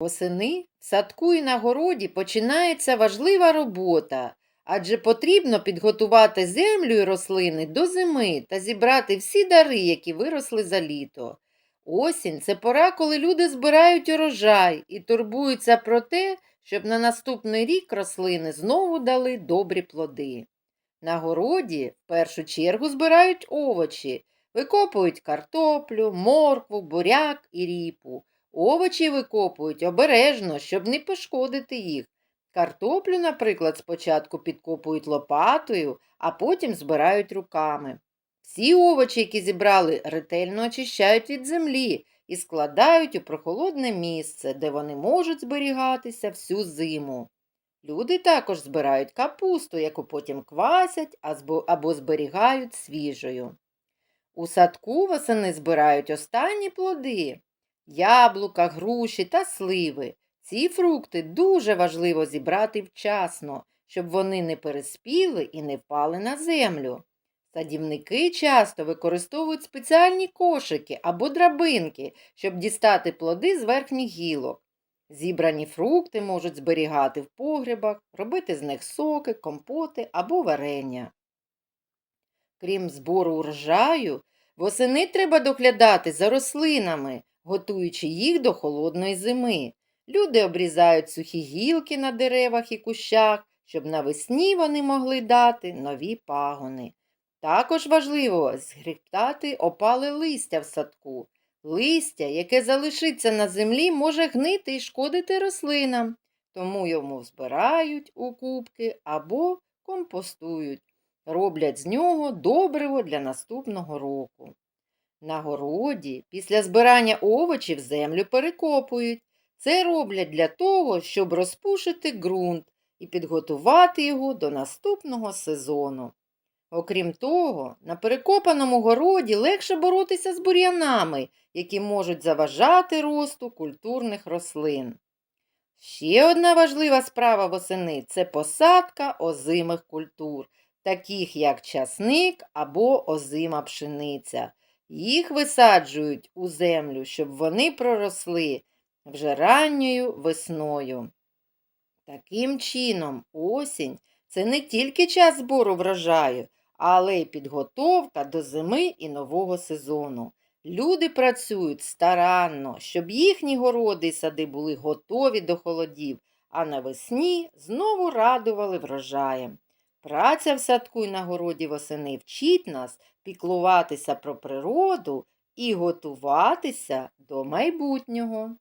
Восени в садку і на городі починається важлива робота, адже потрібно підготувати землю і рослини до зими та зібрати всі дари, які виросли за літо. Осінь це пора, коли люди збирають урожай і турбуються про те, щоб на наступний рік рослини знову дали добрі плоди. На городі в першу чергу збирають овочі, викопують картоплю, моркву, буряк і ріпу. Овочі викопують обережно, щоб не пошкодити їх. Картоплю, наприклад, спочатку підкопують лопатою, а потім збирають руками. Всі овочі, які зібрали, ретельно очищають від землі і складають у прохолодне місце, де вони можуть зберігатися всю зиму. Люди також збирають капусту, яку потім квасять або зберігають свіжою. У садку восени збирають останні плоди яблука, груші та сливи. Ці фрукти дуже важливо зібрати вчасно, щоб вони не переспіли і не впали на землю. Садівники часто використовують спеціальні кошики або драбинки, щоб дістати плоди з верхніх гілок. Зібрані фрукти можуть зберігати в погребах, робити з них соки, компоти або варення. Крім збору урожаю, восени треба доглядати за рослинами, готуючи їх до холодної зими. Люди обрізають сухі гілки на деревах і кущах, щоб навесні вони могли дати нові пагони. Також важливо згрібтати опале листя в садку. Листя, яке залишиться на землі, може гнити і шкодити рослинам, тому йому збирають у кубки або компостують, роблять з нього добриво для наступного року. На городі після збирання овочів землю перекопують. Це роблять для того, щоб розпушити ґрунт і підготувати його до наступного сезону. Окрім того, на перекопаному городі легше боротися з бур'янами, які можуть заважати росту культурних рослин. Ще одна важлива справа восени це посадка озимих культур, таких як часник або озима пшениця. Їх висаджують у землю, щоб вони проросли вже ранньою весною. Таким чином, осінь це не тільки час збору врожаю, але й підготовка до зими і нового сезону. Люди працюють старанно, щоб їхні городи й сади були готові до холодів, а навесні знову радували врожаєм. Праця в садку й на городі восени вчить нас піклуватися про природу і готуватися до майбутнього.